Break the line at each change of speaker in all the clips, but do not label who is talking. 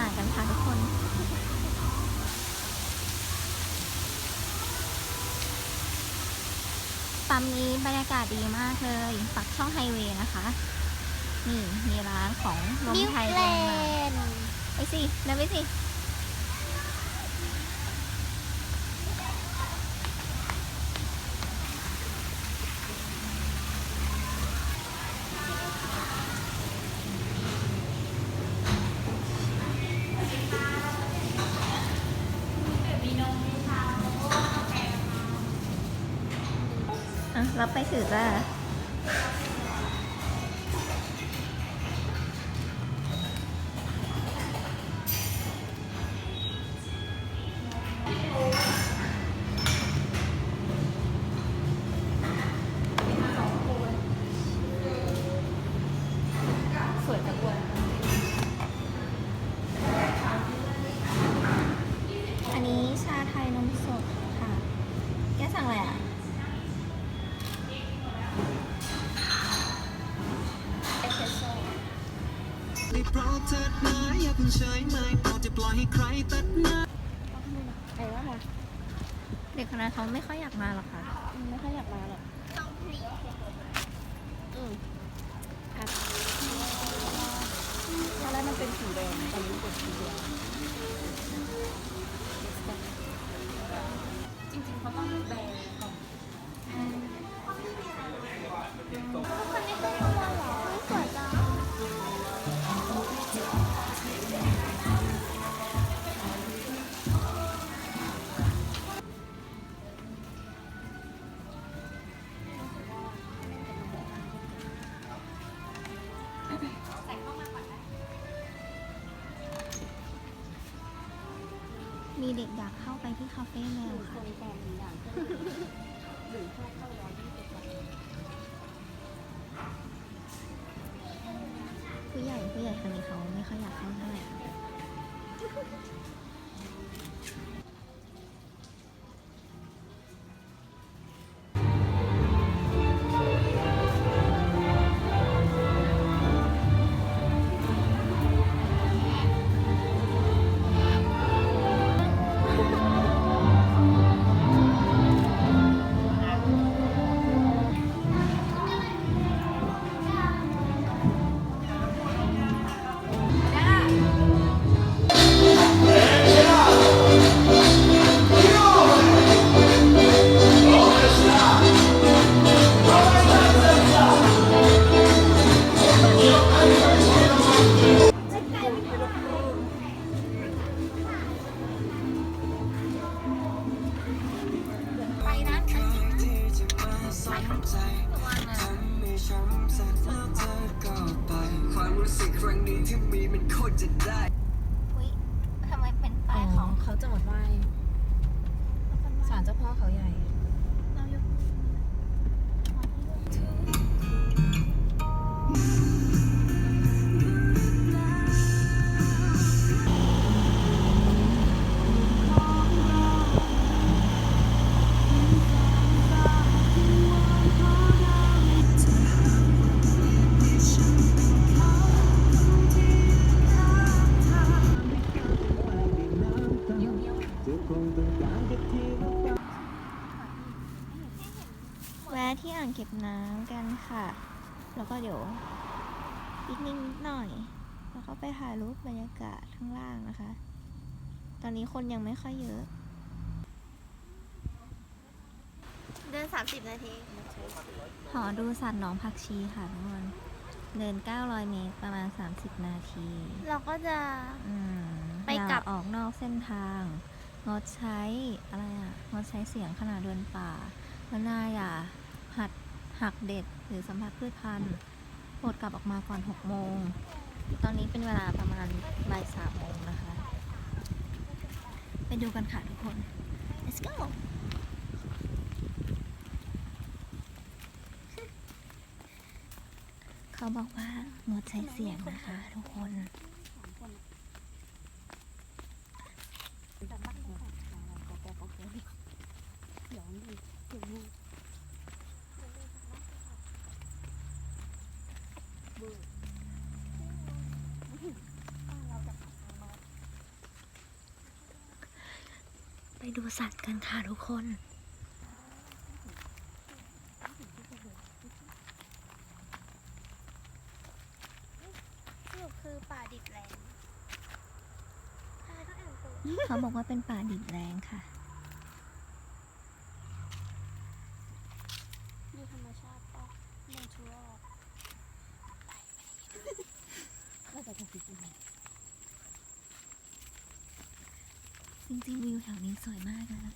เดนมาร์กกันค่ะทุกคนปั๊มนี้บรรยากาศดีมากเลยปักช่องไฮเวย์นะคะ นี่มีร้านของลม
นิว
ไทย
แล
เดนมาร์ก
นด์
ไปสิเดินไปสิ รับไปถือจ้าสวยจังเลยอันนี้ชาไทยนมสดค่ะ แกสั่งอะไรอะ
ได้โปรดเถิดนะอย่าเพิ่งเฉยไม่โปรดจะปล่อยให้ใครตัดหน้า
ไอ้ว่าค่ะ
เด็กคนนั้นเขาไม่ค่อยอยากมาหรอกค่ะ
ไม่ค่อยอยากมาหรอกอืมอะตอนแรกมันเป็นสีแดงตอนนี้
มีเด็กอยากเข้าไปที่คาเฟ่แมวค่ะผู้ใหญ่ผู้ใหญ่คนนี้เขา ค
วามรู้สึกครั้งนี้ที่มีมันโคตรจะได้
อุ้ยทำไมเป็นป้ายของ
เขาจะหมดไหว้ศาลเจ้าพ่อเขาใหญ่
ก็บน้ำกันค่ะ แล้วก็เดี๋ยวปิกนิกนิดหน่อย แล้วก็ไปถ่ายรูปบรรยากาศข้างล่างนะคะ ตอนนี้คนยังไม่ค่อยเยอะ
เดิน 30 นาที
หอดูสัตว์หนองผักชีค่ะทุกคน เดิน 900 เมตรประมาณ 30 นาที
เราก็จะ
อืม
ไปกลับ
อย่าออกนอกเส้นทาง งดใช้อะไรอะงดใช้เสียงขณะเดินป่าแล้วนายอย่าหัด หักเด็ดหรือสัมผัสพืชพันธุ์โปรดกลับออกมาก่อน 6 โมง ตอนนี้เป็นเวลาประมาณบ่ายสามโมงนะคะ ไปดูกันค่ะทุกคน let's go เขาบอกว่างดใช้เสียงนะคะทุกคน ดูสัตว์กันค่ะทุกคน
สรุปคือป่าดิบแรงทำไมต้องแอบตัว
เขาบอกว่าเป็นป่าดิบแรงค่ะ
ดูธรรมชาติป่ะเนเชอรัล
จ ริงวิวแถวนี้สวยมากเลยนะ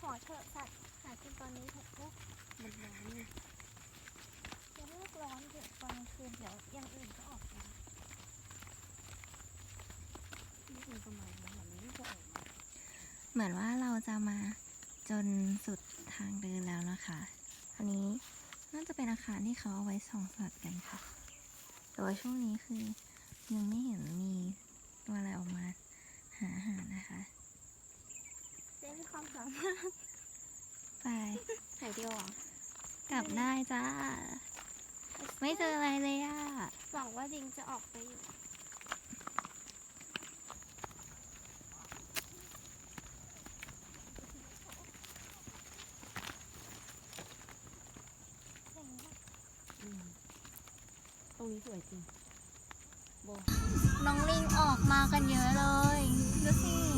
ขอเถอะสัตว์หากินตอนนี้เถอะโอ้มันร้อนนี่จะเลิกร้อนเถอะตอนกลางคืนเดี๋ยวย่างอื่นก็ออกมานี่คือประมาณนั้นแบบนี้จะออกมา
เหมือนว่าเราจะมาจนสุดทางเดินแล้วนะคะ อันนี้น่าจะเป็นอาคารที่เขาเอาไว้ส่องสัตว์กันค่ะ แต่ว่าช่วงนี้คือยังไม่เห็นมีตัวอะไรออกมาหาอาหารนะคะ
เจ๊มีความสามารถ
ไป
ถ่ายเดียวอะ
กลับได้จ้า ไม่เจออะไรเลยอะ
หวังว่าดิงจะออกไปอยู่เจ๋งมาก
ต รงนี้สวยจริง
น้องลิงออกมากันเยอะเลย ดูสิ